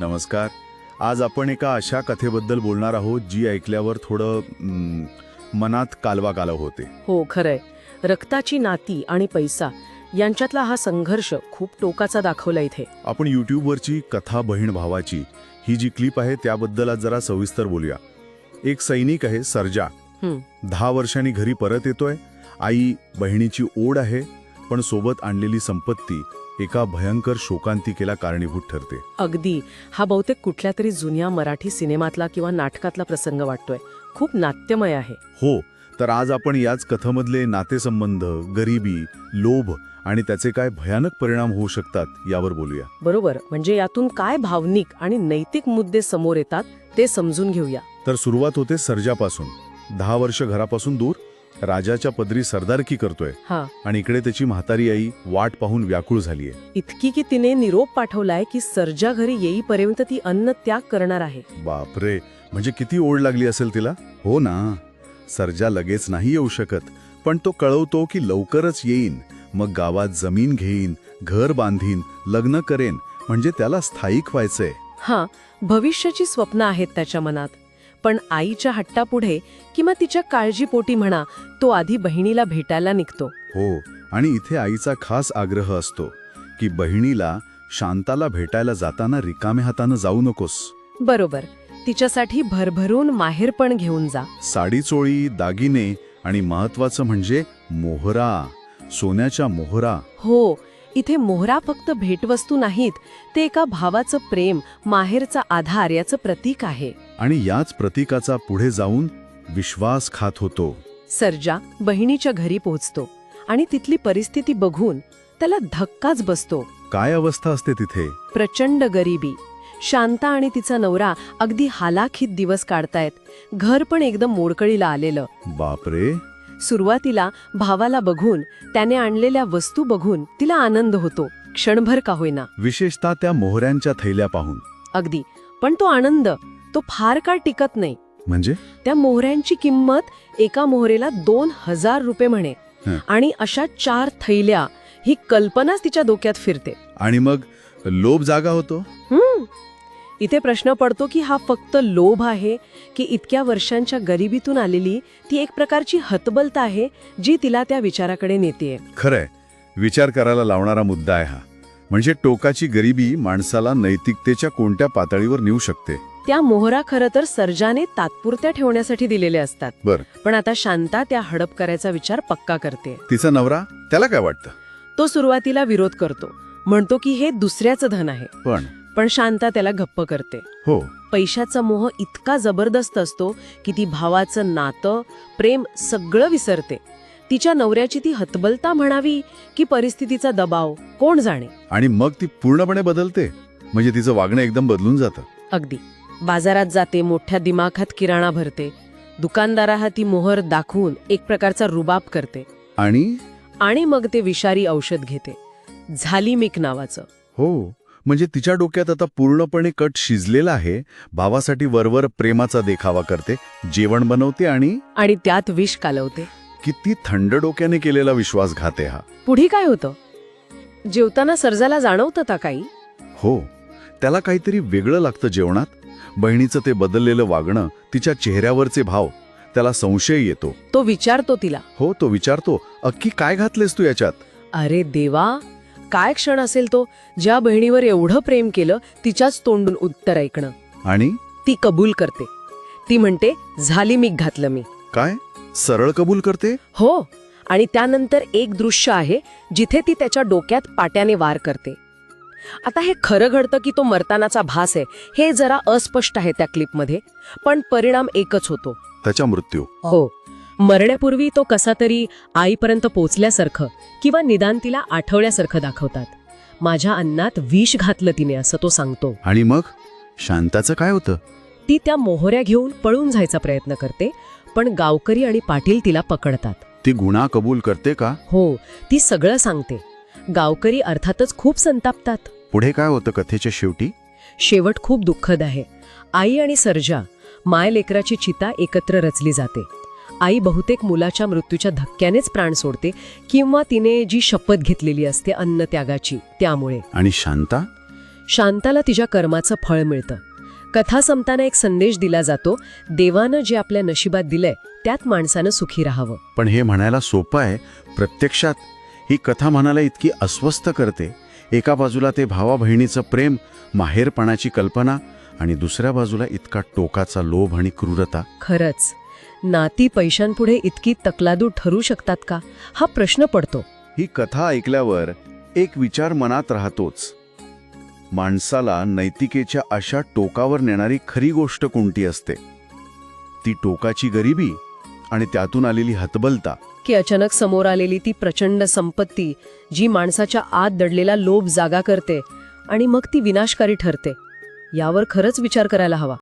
नमस्कार. आज आपण एका अशा कथेबद्दल बोलणार आहोत जी ऐकल्यावर थोडं मनात कालवा कालव होते. हो खरंय. रक्ताची नाती आणि पैसा यांच्यातला हा संघर्ष खूप टोकाचा दाखवला इथे. आपण यूट्यूबवरची कथा बहीण भावाची ही जी क्लिप आहे त्याबद्दल आज जरा सविस्तर बोलूया. एक सैनिक आहे सर्जा. दहा वर्षांनी घरी परत येतोय. आई बहिणीची ओढ आहे पण सोबत आणलेली संपत्ती एका भयंकर शोकांतिकेला कारणीभूत ठरते. अगदी. हा बहुतेक कुठल्या तरी जुन्या मराठी सिनेमातला किंवा नाटकातला प्रसंग वाटतोय. खूप नाट्यमय आहे. हो तर आज आपण याच कथामधले नातेसंबंध गरिबी लोभ आणि त्याचे काय भयानक परिणाम होऊ शकतात यावर बोलूया. बरोबर. म्हणजे यातून काय भावनिक आणि नैतिक मुद्दे समोर येतात ते समजून घेऊया. तर सुरुवात होते सर्जापासून. दहा वर्ष घरापासून दूर? राजाच्या पदरी सरदारकी करतोय. हा. आणि इकडे त्याची म्हातारी आई वाट पाहून व्याकुळ झालीये. इतकी की तिने निरोप पाठवलाय की सर्जा घरी येईपर्यंत ती अन्न त्याग करणार आहे. बापरे म्हणजे किती ओढ लागली असेल तिला? हो ना. सर्जा लगेच नाही येऊ शकत पण तो कळवतो की लवकरच येईन. मग गावात जमीन घेईन घर बांधीन लग्न करेन म्हणजे त्याला स्थायिक व्हायचंय. हा भविष्याची स्वप्न आहेत त्याच्या मनात. पण आईच्या हट्टापुढे किंवा तिच्या काळजीपोटी म्हणा तो आधी बहिणीला भेटायला निघतो. हो आणि इथे आईचा खास आग्रह असतो की बहिणीला शांताला भेटायला जाताना रिकाम्या हातानं जाऊ नकोस. बरोबर. तिच्यासाठी भरभरून माहेर पण घेऊन जा. साडी चोळी दागिने आणि महत्वाचं म्हणजे मोहरा सोन्याच्या मोहरा. हो इथे मोहरा फक्त भेटवस्तू नाहीत ते एका भावाचं प्रेम माहेरचा आधार याचं प्रतीक आहे. आणि याच प्रतीकाचा पुढे जाऊन विश्वास खात होतो. सर्जा बहिणीच्या घरी पोहोचतो आणि तिथली परिस्थिती बघून त्याला धक्काच बसतो. काय अवस्था असते तिथे? प्रचंड गरिबी. शांता आणि तिचा नवरा अगदी हालाखीत दिवस काढतायत. घर पण एकदम मोडकळीला आलेलं. बापरे! सुरुवातीला भावाला बघून त्याने आणलेल्या वस्तू बघून तिला आनंद होतो. क्षणभर का होईना. विशेषतः त्या मोहऱ्यांच्या थैल्या पाहून. अगदी. पण तो आनंद तो फार काळ टिकत नाही? म्हणजे? त्या मोहऱ्यांची किंमत एका मोहरेला दोन हजार रुपये म्हणे. आणि अशा चार थैल्या ही कल्पनाच तिच्या डोक्यात फिरते. आणि मग लोभ जागा होतो? इथे प्रश्न पडतो की हा फक्त लोभ आहे की इतक्या वर्षांच्या गरिबीतून आलेली ती एक प्रकारची हतबलता आहे जी तिला त्या विचाराकडे नेते खरंय. विचार करायला लावणारा मुद्दा आहे हा. म्हणजे टोकाची गरिबी माणसाला नैतिकतेच्या कोणत्या पातळीवर नेऊ शकते? त्या मोहरा खरं तर सर्जाने तात्पुरत्या ठेवण्यासाठी दिलेले असतात. बर. पण आता शांता त्या हडप करायचा विचार पक्का करते. तिचा नवरा? त्याला काय वाटतं? तो सुरुवातीला विरोध करतो. म्हणतो की हे दुसऱ्याचं धन आहे. पण? पण शांता त्याला गप्प करते. हो. पैशाचा मोह इतका जबरदस्त असतो की ती भावाचं नातं प्रेम सगळं विसरते. तिच्या नवऱ्याची ती हतबलता म्हणावी की परिस्थितीचा दबाव कोण जाणे? आणि मग ती पूर्णपणे बदलते. म्हणजे तिचं वागणं एकदम बदलून जातं. अगदी. बाजारात जाते मोठ्या दिमाखात किराणा भरते. दुकानदारा ती मोहर दाखवून एक प्रकारचा रुबाब करते. आणि? आणि मग ते विषारी औषध घेते. झालीमिक नावाचं. हो. म्हणजे तिच्या डोक्यात आता पूर्णपणे कट शिजलेला आहे. भावासाठी वरवर प्रेमाचा देखावा करते जेवण बनवते आणि आणि त्यात विष कालवते. किती थंड डोक्याने केलेला विश्वासघात आहे हा. पुढे काय होतं? जेवताना सर्जाला जाणवतं का काही? हो त्याला काहीतरी वेगळं लागतं जेवणात. बहिणीचं ते बदललेलं वागणं तिच्या चेहऱ्यावरचे भाव त्याला संशय येतो. तो विचारतो तिला. हो तो विचारतो अक्की काय घातलेस तू याच्यात? अरे देवा काय क्षण असेल तो? ज्या बहिणीवर एवढं प्रेम केलं तिच्याच तोंडून उत्तर ऐकणं. आणि? ती कबूल करते. ती म्हणते झाली मी घातलं मी. काय? सरळ कबूल करते? हो. आणि त्यानंतर एक दृश्य आहे जिथे ती त्याच्या डोक्यात पाट्याने वार करते. आता हे खरं घडतं की तो मरतानाचा भास आहे. हे जरा अस्पष्ट आहे त्या क्लिपमध्ये पण परिणाम एकच होतो. त्याचा मृत्यू. हो. मरण्यापूर्वी तो कसा तरी आईपर्यंत पोचल्यासारखं किंवा निदान तिला आठवल्यासारखं दाखवतात. माझ्या अन्नात विष घातलं तिने असं तो सांगतो. आणि मग? शांताचं काय होतं? ती त्या मोहऱ्या घेऊन पळून जायचा प्रयत्न करते पण गावकरी आणि पाटील तिला पकडतात. ती गुन्हा कबूल करते का? हो ती सगळं सांगते. गावकरी अर्थातच खूप संतापतात. पुढे काय होतं कथेच्या शेवटी? शेवट खूप दुःखद आहे. आई आणि सर्जा माय लेकराची चिता एकत्र रचली जाते. आई बहुतेक मुलाच्या मृत्यूच्या धक्क्यानेच प्राण सोडते किंवा तिने जी शपथ घेतलेली असते अन्न त्यागाची त्यामुळे. आणि शांता? शांताला तिच्या कर्माचं फळ मिळतं. कथा संपताना एक संदेश दिला जातो देवानं जे आपल्या नशिबात दिलंय त्यात माणसानं सुखी राहावं. पण हे म्हणायला सोपं आहे प्रत्यक्षात ही कथा मनाला इतकी अस्वस्थ करते. एका बाजूला ते भावा बहिणीचं प्रेम माहेरपणाची कल्पना आणि दुसऱ्या बाजूला इतका टोकाचा लोभ आणि क्रूरता. खरंच. नाती पैशांपुढे इतकी तकलादू ठरू शकतात का? हा प्रश्न पडतो. ही कथा ऐकल्यावर एक विचार मनात राहतोच. माणसाला नैतिकेच्या अशा टोकावर नेणारी खरी गोष्ट कोणती असते? ती टोकाची गरिबी आणि त्यातून आलेली हतबलता. की अचानक समोर आलेली ती प्रचंड संपत्ती जी माणसाच्या आत दडलेला लोभ जागा करते आणि मग ती विनाशकारी ठरते. यावर खरंच विचार करायला हवा.